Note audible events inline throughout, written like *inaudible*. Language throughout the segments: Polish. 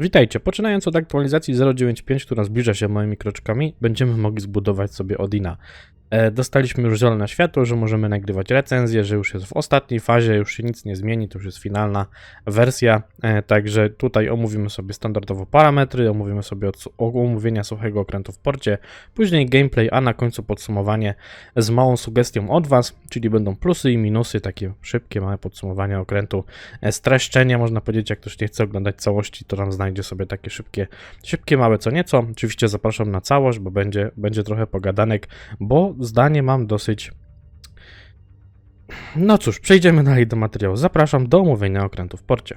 Witajcie. Poczynając od aktualizacji 0.9.5, która zbliża się moimi kroczkami, będziemy mogli zbudować sobie Odina. E, dostaliśmy już zielone światło, że możemy nagrywać recenzję, że już jest w ostatniej fazie, już się nic nie zmieni, to już jest finalna wersja. E, także tutaj omówimy sobie standardowo parametry, omówimy sobie omówienia suchego okrętu w porcie, później gameplay, a na końcu podsumowanie z małą sugestią od Was, czyli będą plusy i minusy, takie szybkie, małe podsumowanie okrętu, e, streszczenia, można powiedzieć, jak ktoś nie chce oglądać całości, to tam znajdzie sobie takie szybkie, szybkie małe co nieco. Oczywiście zapraszam na całość, bo będzie, będzie trochę pogadanek, bo zdanie mam dosyć. No cóż, przejdziemy dalej do materiału. Zapraszam do omówienia okrętu w porcie.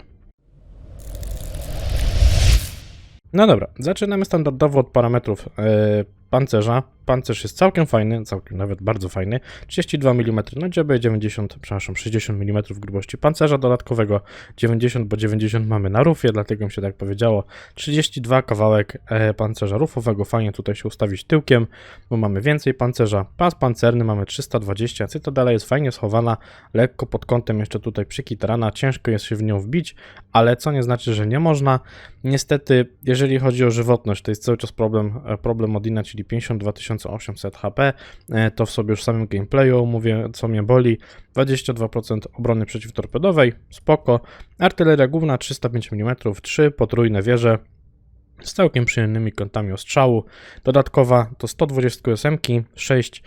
No dobra, zaczynamy standardowo od parametrów e, pancerza. Pancerz jest całkiem fajny, całkiem nawet bardzo fajny. 32 mm na dziobie, 90, przepraszam, 60 mm grubości pancerza dodatkowego, 90, bo 90 mamy na rufie, dlatego mi się tak powiedziało. 32 kawałek e, pancerza rufowego, fajnie tutaj się ustawić tyłkiem, bo mamy więcej pancerza. Pas pancerny mamy 320, cytadela jest fajnie schowana, lekko pod kątem jeszcze tutaj przykitrana, ciężko jest się w nią wbić, ale co nie znaczy, że nie można. Niestety, jeżeli chodzi o żywotność, to jest cały czas problem, e, problem Odina, czyli 52 800 HP, e, to w sobie już w samym gameplayu mówię, co mnie boli. 22% obrony przeciwtorpedowej, spoko. Artyleria główna 305 mm, 3 potrójne wieże, z całkiem przyjemnymi kątami ostrzału. Dodatkowa to 128, 6,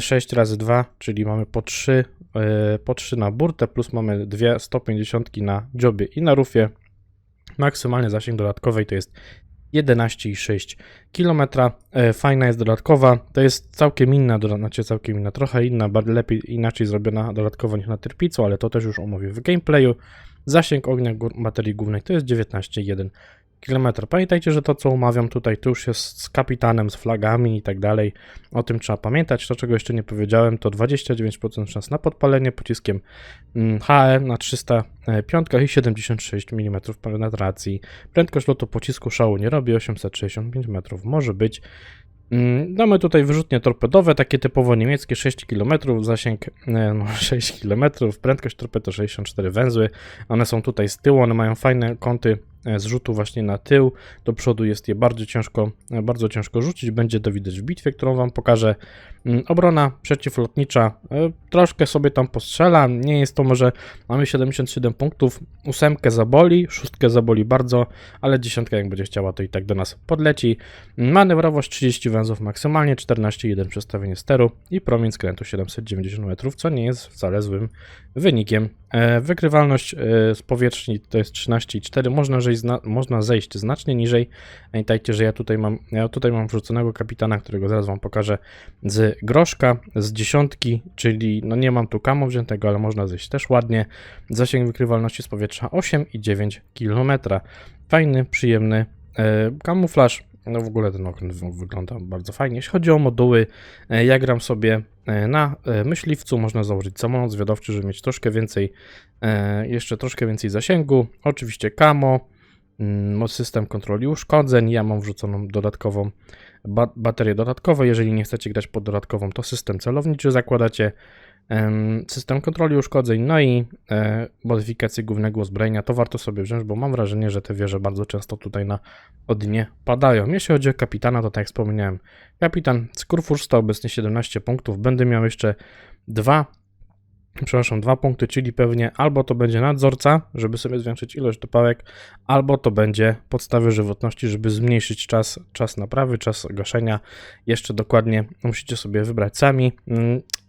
6 razy 2, czyli mamy po 3, e, po 3 na burtę, plus mamy dwie 150 na jobie i na rufie. Maksymalny zasięg dodatkowej to jest 11,6 km. E, Fajna jest dodatkowa. To jest całkiem inna, znaczy całkiem inna, trochę inna, bardzo lepiej, inaczej zrobiona dodatkowo niż na Tyrpicu, ale to też już omówię w gameplayu. Zasięg ognia baterii głównej to jest 19,1 km. Pamiętajcie, że to co omawiam tutaj to już jest z kapitanem, z flagami i tak dalej. O tym trzeba pamiętać. To czego jeszcze nie powiedziałem to 29% szans na podpalenie pociskiem mm, HE na 305 i 76 mm penetracji. Prędkość lotu pocisku szału nie robi, 865 metrów może być. Mm, Mamy tutaj wyrzutnie torpedowe, takie typowo niemieckie, 6 km, zasięg e, *laughs* no, 6 km, prędkość torped to 64 węzły. One są tutaj z tyłu, one mają fajne kąty zrzutu właśnie na tył. Do przodu jest je bardzo ciężko, e, bardzo ciężko rzucić, będzie to widać w bitwie, którą wam pokażę. Mm, Obrona przeciwlotnicza, e, troszkę sobie tam postrzela, nie jest to może, mamy 77 punktów, ósemkę zaboli, szóstkę zaboli bardzo, ale dziesiątka jak będzie chciała to i tak do nas podleci. Manewrowość 30 węzłów maksymalnie, 14,1 przestawienie steru i promień skrętu 790 metrów, co nie jest wcale złym wynikiem. E, Wykrywalność e, z powierzchni to jest 13,4, można, można zejść znacznie niżej. Pamiętajcie, że ja tutaj mam, ja tutaj mam wrzuconego kapitana, którego zaraz wam pokażę z groszka, z dziesiątki, czyli no nie mam tu kamo wziętego, ale można zejść też ładnie. Zasięg wykrywalności z powietrza 8,9 km. Fajny, przyjemny e, kamuflaż. No w ogóle ten okręt wy- wygląda bardzo fajnie. Jeśli chodzi o moduły, e, ja gram sobie e, na e, myśliwcu, można założyć samolot zwiadowczy, żeby mieć troszkę więcej, jeszcze troszkę więcej zasięgu. Oczywiście kamo, mm, system kontroli uszkodzeń. Ja mam wrzuconą dodatkową ba- baterię dodatkową. Jeżeli nie chcecie grać pod dodatkową, to system celowniczy zakładacie. Em, System kontroli uszkodzeń, no i e, modyfikację głównego uzbrojenia, to warto sobie wziąć, bo mam wrażenie, że te wieże bardzo często tutaj na Odinie padają. Jeśli chodzi o kapitana, to tak jak wspomniałem, kapitan z Kurfürsta obecnie 17 punktów, będę miał jeszcze dwa przepraszam, dwa punkty, czyli pewnie albo to będzie nadzorca, żeby sobie zwiększyć ilość dopałek, albo to będzie podstawy żywotności, żeby zmniejszyć czas, czas naprawy, czas gaszenia. Jeszcze dokładnie musicie sobie wybrać sami.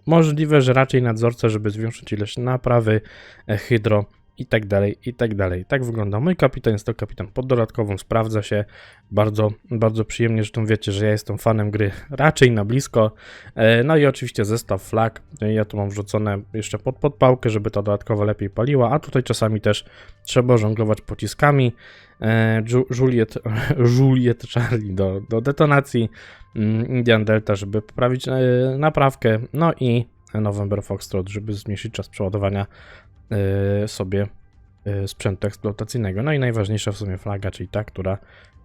Możliwe, że raczej nadzorca, żeby zwiększyć ilość naprawy, e, hydro i tak dalej, i tak dalej. Tak wygląda mój kapitan, jest to kapitan pod dodatkową, sprawdza się bardzo, bardzo przyjemnie, zresztą wiecie, że ja jestem fanem gry raczej na blisko. E, No i oczywiście zestaw flag, E, ja tu mam wrzucone jeszcze pod podpałkę, żeby to dodatkowo lepiej paliła, a tutaj czasami też trzeba żonglować pociskami. E, Ju- Juliet, *laughs* Juliet Charlie do, do detonacji, mm, Indian Delta, żeby poprawić naprawkę, no i November Foxtrot, żeby zmniejszyć czas przeładowania sobie e, sprzętu eksploatacyjnego. No i najważniejsza w sumie flaga, czyli ta, która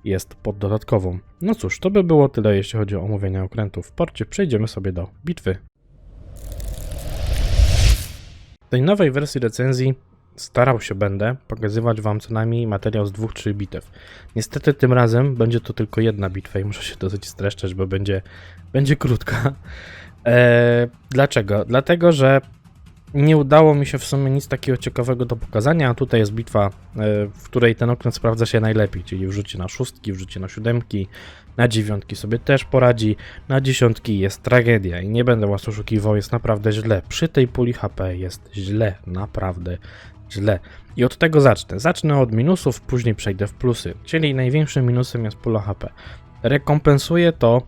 jest pod dodatkową. No cóż, to by było tyle, jeśli chodzi o omówienie okrętów w porcie. Przejdziemy sobie do bitwy. W tej nowej wersji recenzji starał się będę pokazywać wam co najmniej materiał z dwóch, trzy bitew. Niestety tym razem będzie to tylko jedna bitwa i muszę się dosyć streszczać, bo będzie, będzie krótka. E, dlaczego? Dlatego, że nie udało mi się w sumie nic takiego ciekawego do pokazania, a tutaj jest bitwa, e, w której ten okręt sprawdza się najlepiej, czyli wrzucie na szóstki, wrzucie na siódemki, na dziewiątki sobie też poradzi, na dziesiątki jest tragedia i nie będę was oszukiwał, jest naprawdę źle. Przy tej puli HP jest źle, naprawdę źle. I od tego zacznę. Zacznę od minusów, później przejdę w plusy, czyli największym minusem jest pula HP. Rekompensuje to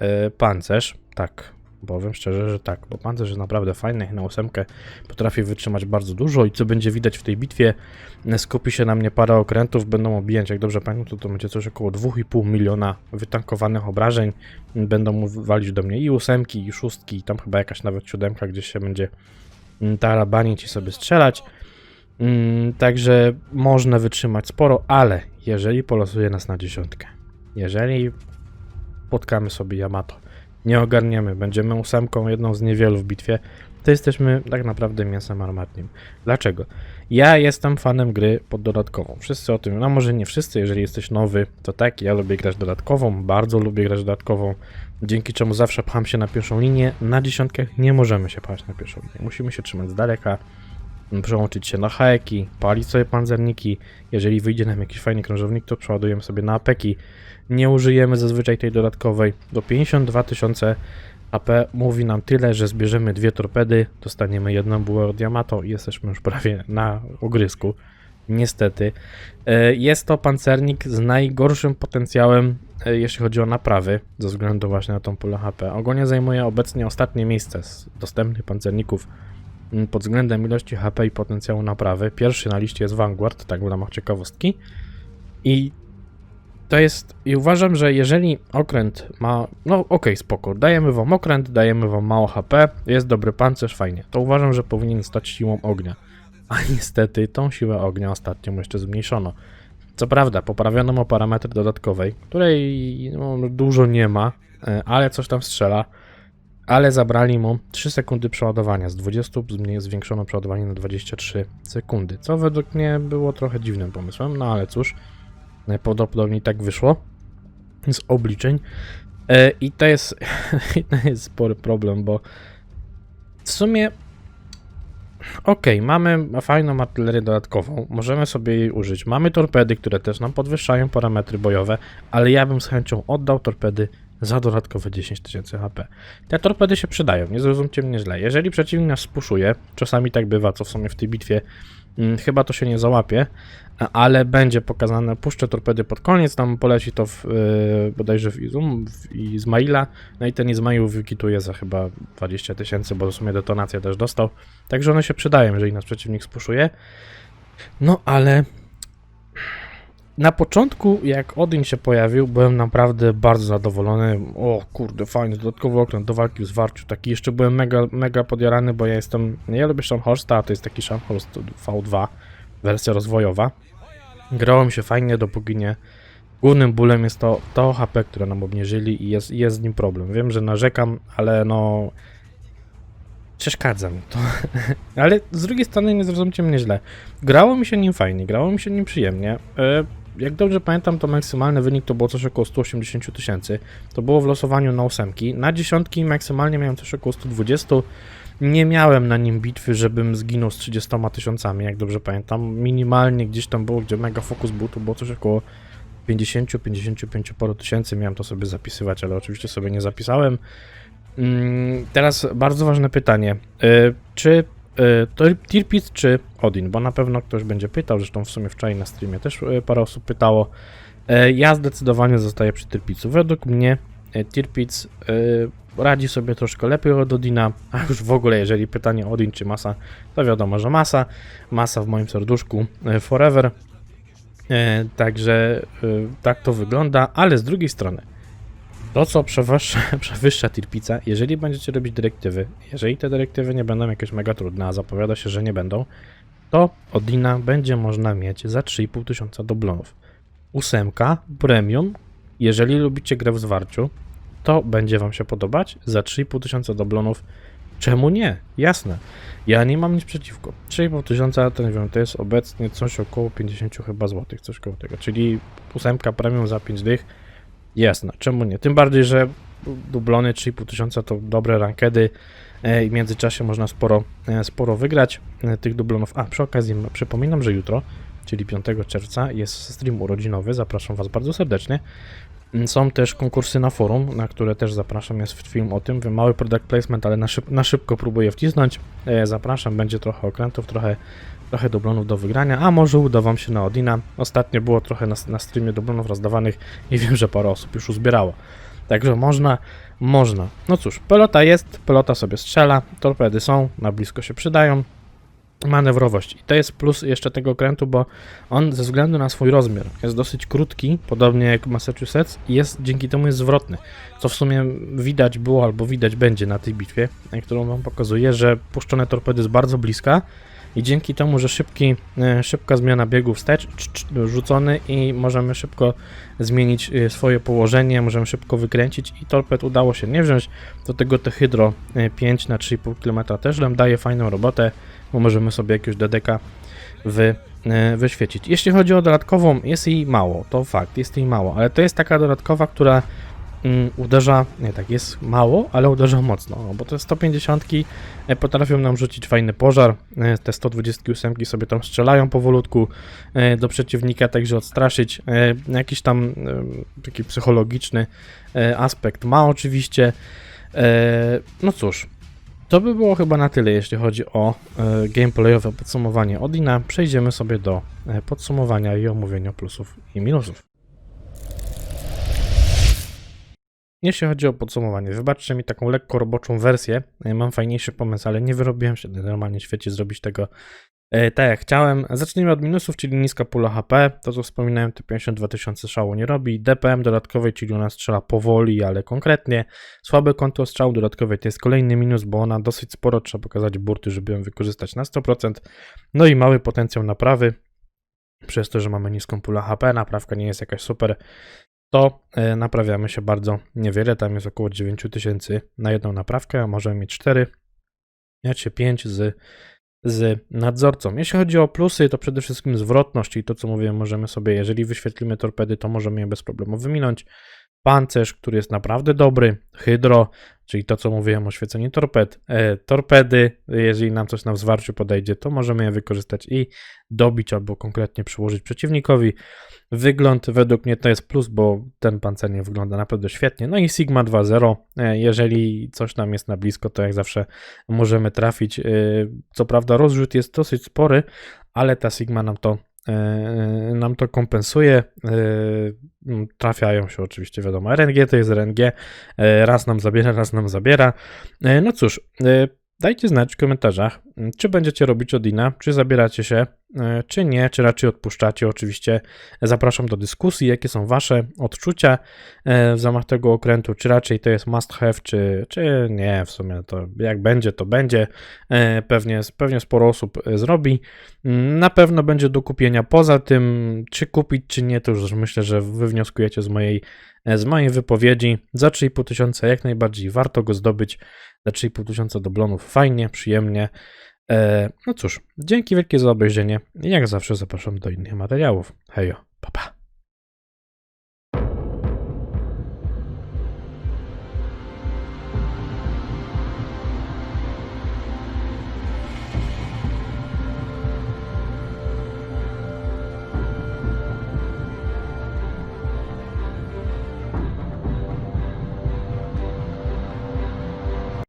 e, pancerz, tak, powiem szczerze, że tak, bo pancerz jest naprawdę fajny, na ósemkę potrafi wytrzymać bardzo dużo i co będzie widać w tej bitwie, e, skupi się na mnie parę okrętów, będą obijać, jak dobrze pamiętam, to, to będzie coś około 2,5 miliona wytankowanych obrażeń, będą walić do mnie i ósemki, i szóstki, i tam chyba jakaś nawet siódemka gdzieś się będzie tarabanić i sobie strzelać. Także można wytrzymać sporo, ale jeżeli polosuje nas na dziesiątkę, jeżeli spotkamy sobie Yamato, nie ogarniemy, będziemy ósemką, jedną z niewielu w bitwie, to jesteśmy tak naprawdę mięsem armatnim. Dlaczego? Ja jestem fanem gry pod dodatkową. Wszyscy o tym, no może nie wszyscy, jeżeli jesteś nowy, to tak, ja lubię grać dodatkową, bardzo lubię grać dodatkową, dzięki czemu zawsze pcham się na pierwszą linię. Na dziesiątkach nie możemy się pchać na pierwszą linię, musimy się trzymać z daleka, przełączyć się na haeki, palić sobie panzerniki. Jeżeli wyjdzie nam jakiś fajny krążownik, to przeładujemy sobie na apeki. Nie użyjemy zazwyczaj tej dodatkowej. Do 52 tysiące AP mówi nam tyle, że zbierzemy dwie torpedy, dostaniemy jedną bułę od Yamato i jesteśmy już prawie na ogrysku. Niestety. E, Jest to pancernik z najgorszym potencjałem, e, jeśli chodzi o naprawy, ze względu właśnie na tą pulę HP. Ogólnie zajmuje obecnie ostatnie miejsce z dostępnych pancerników mm, pod względem ilości HP i potencjału naprawy. Pierwszy na liście jest Vanguard, tak w ramach ciekawostki. I to jest. I uważam, że jeżeli okręt ma. No okej, spoko. Dajemy wam okręt, dajemy wam mało HP, jest dobry pancerz, fajnie. To uważam, że powinien stać siłą ognia. A niestety tą siłę ognia ostatnio jeszcze zmniejszono. Co prawda, poprawiono mu parametry dodatkowej, której no, dużo nie ma, e, ale coś tam strzela. Ale zabrali mu 3 sekundy przeładowania. Z 20 zmie- zwiększono przeładowanie na 23 sekundy. Co według mnie było trochę dziwnym pomysłem, no ale cóż, najprawdopodobniej tak wyszło z obliczeń. E, I to jest, *laughs* to jest spory problem, bo w sumie okej, mamy fajną artylerię dodatkową, możemy sobie jej użyć. Mamy torpedy, które też nam podwyższają parametry bojowe, ale ja bym z chęcią oddał torpedy za dodatkowe 10 tysięcy HP. Te torpedy się przydają, nie zrozumcie mnie źle. Jeżeli przeciwnik nas spuszuje, czasami tak bywa, co w sumie w tej bitwie mm, chyba to się nie załapie, ale będzie pokazane, puszczę torpedy pod koniec, tam poleci to w, yy, bodajże w, Izum, w Izmaila, no i ten Izmail wykituje za chyba 20 tysięcy, bo w sumie detonację też dostał, także one się przydają, jeżeli nas przeciwnik spuszuje. No ale na początku, jak Odin się pojawił, byłem naprawdę bardzo zadowolony. O kurde, fajny, dodatkowy okręt do walki w zwarciu. Taki jeszcze byłem mega, mega podjarany, bo ja jestem. Ja lubię Scharnhorsta, a to jest taki Scharnhorst V2, wersja rozwojowa. Grało mi się fajnie, dopóki nie. Głównym bólem jest to, to HP, które nam obniżyli i jest, jest z nim problem. Wiem, że narzekam, ale no. Przeszkadza mi to. *laughs* ale z drugiej strony nie zrozumcie mnie źle. Grało mi się nim fajnie, grało mi się nim przyjemnie. E, jak dobrze pamiętam, to maksymalny wynik to było coś około 180 000 tysięcy. To było w losowaniu na ósemki. Na dziesiątki maksymalnie miałem coś około 120. Nie miałem na nim bitwy, żebym zginął z 30 tysiącami, jak dobrze pamiętam. Minimalnie gdzieś tam było, gdzie mega fokus był, to było coś około 50-55 paru tysięcy. Miałem to sobie zapisywać, ale oczywiście sobie nie zapisałem. Mm, Teraz bardzo ważne pytanie. Y, Czy Tirpitz czy Odin? Bo na pewno ktoś będzie pytał, zresztą w sumie wczoraj na streamie też y, parę osób pytało. Y, Ja zdecydowanie zostaję przy Tirpitzu. Według mnie Tirpitz radzi sobie troszkę lepiej od Odina, a już w ogóle jeżeli pytanie Odin czy Masa, to wiadomo, że Masa. Masa w moim serduszku forever. Także tak to wygląda, ale z drugiej strony to, co przewyższa, *laughs* przewyższa Tirpica, jeżeli będziecie robić dyrektywy, jeżeli te dyrektywy nie będą jakieś mega trudne, a zapowiada się, że nie będą, to Odina będzie można mieć za 3,5 tysiąca doblonów. Ósemka premium, jeżeli lubicie grę w zwarciu, to będzie Wam się podobać. Za 3,5 tysiąca doblonów Czemu nie? Jasne. Ja nie mam nic przeciwko. 3,5 tysiąca, nie wiem, to jest obecnie coś około 50 chyba złotych, coś koło tego. Czyli ósemka premium za 5 dych. Jasne, czemu nie? Tym bardziej, że dublony 3,5 tysiąca to dobre rankedy e, i w międzyczasie można sporo, e, sporo wygrać e, tych dublonów. A, przy okazji przypominam, że jutro, czyli 5 czerwca jest stream urodzinowy, zapraszam Was bardzo serdecznie. Są też konkursy na forum, na które też zapraszam, jest film o tym, mały product placement, ale na, szyb na szybko próbuję wcisnąć. E, zapraszam, będzie trochę okrętów, trochę, trochę dublonów do wygrania, a może uda Wam się na Odina. Ostatnio było trochę na, na streamie dublonów rozdawanych i wiem, że parę osób już uzbierało. Także można, można. No cóż, pelota jest, pelota sobie strzela, torpedy są, na blisko się przydają. Manewrowość. I to jest plus jeszcze tego okrętu, bo on ze względu na swój rozmiar jest dosyć krótki, podobnie jak Massachusetts, i jest dzięki temu jest zwrotny. Co w sumie widać było albo widać będzie na tej bitwie, którą wam pokazuję, że puszczone torpedy z bardzo bliska i dzięki temu, że szybki, e, szybka zmiana biegu wstecz, cz- cz- rzucony i możemy szybko zmienić e, swoje położenie, możemy szybko wykręcić i torped udało się nie wziąć. Do tego te Hydro e, 5 na 3,5 km też nam daje fajną robotę, bo możemy sobie jakiegoś DDK wy, e, wyświecić. Jeśli chodzi o dodatkową, jest jej mało, to fakt, jest jej mało, ale to jest taka dodatkowa, która uderza, nie tak, jest mało, ale uderza mocno, no, bo te 150 e, potrafią nam rzucić fajny pożar, e, te 128 sobie tam strzelają powolutku e, do przeciwnika, także odstraszyć. Jakiś tam taki psychologiczny aspekt ma oczywiście. No cóż, to by było chyba na tyle, jeśli chodzi o gameplayowe podsumowanie Odina. Przejdziemy sobie do podsumowania i omówienia plusów i minusów. Jeśli chodzi o podsumowanie, wybaczcie mi taką lekko roboczą wersję. E, Mam fajniejszy pomysł, ale nie wyrobiłem się normalnie w świecie zrobić tego e, tak jak chciałem. Zacznijmy od minusów, czyli niska pula HP. To co wspominałem, te 52 tysiące szału nie robi. DPM dodatkowej, czyli ona strzela powoli, ale konkretnie. Słabe konto strzału dodatkowej to jest kolejny minus, bo ona dosyć sporo trzeba pokazać burty, żeby ją wykorzystać na 100%. No i mały potencjał naprawy. Przez to, że mamy niską pulę HP, naprawka nie jest jakaś super, to e, naprawiamy się bardzo niewiele. Tam jest około 9000 na jedną naprawkę, a możemy mieć 4, czy 5 z, z nadzorcą. Jeśli chodzi o plusy, to przede wszystkim zwrotność i to, co mówiłem, możemy sobie, jeżeli wyświetlimy torpedy, to możemy je bez problemu wyminąć. Pancerz, który jest naprawdę dobry, hydro, czyli to, co mówiłem, oświecenie torped, e, torpedy, jeżeli nam coś na zwarciu podejdzie, to możemy je wykorzystać i dobić albo konkretnie przyłożyć przeciwnikowi. Wygląd według mnie to jest plus, bo ten pancernie wygląda naprawdę świetnie. No i Sigma 2.0, e, jeżeli coś nam jest na blisko, to jak zawsze możemy trafić. E, Co prawda rozrzut jest dosyć spory, ale ta Sigma nam to nam to kompensuje. E, Trafiają się oczywiście, wiadomo, RNG to jest RNG. E, Raz nam zabiera, raz nam zabiera. E, No cóż, e, dajcie znać w komentarzach, czy będziecie robić Odina, czy zabieracie się, e, czy nie, czy raczej odpuszczacie. Oczywiście zapraszam do dyskusji, jakie są Wasze odczucia e, w zamach tego okrętu, czy raczej to jest must have, czy, czy nie, w sumie to jak będzie, to będzie. E, Pewnie, pewnie sporo osób zrobi. Mm, Na pewno będzie do kupienia. Poza tym, czy kupić, czy nie, to już myślę, że wy wnioskujecie z mojej, z mojej wypowiedzi. Za 3,5 tysiąca jak najbardziej warto go zdobyć. Za 3,5 tysiąca doblonów fajnie, przyjemnie. E, No cóż, dzięki wielkie za obejrzenie. Jak zawsze zapraszam do innych materiałów. Hejo.